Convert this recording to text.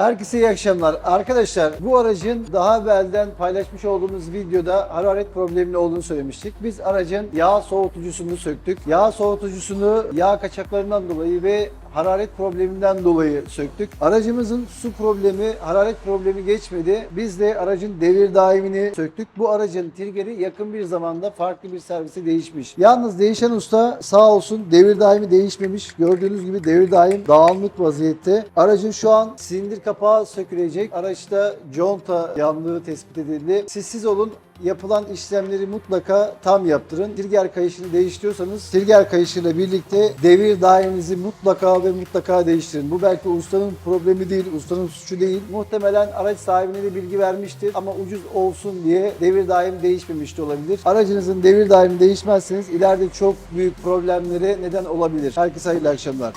Herkese iyi akşamlar. Arkadaşlar bu aracın daha evvelden paylaşmış olduğumuz videoda hararet probleminin olduğunu söylemiştik. Biz aracın yağ soğutucusunu söktük. Yağ soğutucusunu yağ kaçaklarından dolayı ve hararet probleminden dolayı söktük. Aracımızın su problemi, hararet problemi geçmedi. Biz de aracın devir daimini söktük. Bu aracın trigeri yakın bir zamanda farklı bir servise değişmiş. Yalnız değişen usta sağ olsun devir daimi değişmemiş. Gördüğünüz gibi devir daim dağınık vaziyette. Aracın şu an silindir kapağı sökülecek. Araçta conta yanlığı tespit edildi. Sessiz olun yapılan işlemleri mutlaka tam yaptırın. Trigger kayışını değiştiriyorsanız trigger kayışıyla birlikte devir daiminizi mutlaka ve mutlaka değiştirin. Bu belki ustanın problemi değil, ustanın suçu değil. Muhtemelen araç sahibine de bilgi vermiştir ama ucuz olsun diye devir daim değişmemiş de olabilir. Aracınızın devir daimi değişmezseniz ileride çok büyük problemlere neden olabilir. Herkese hayırlı akşamlar.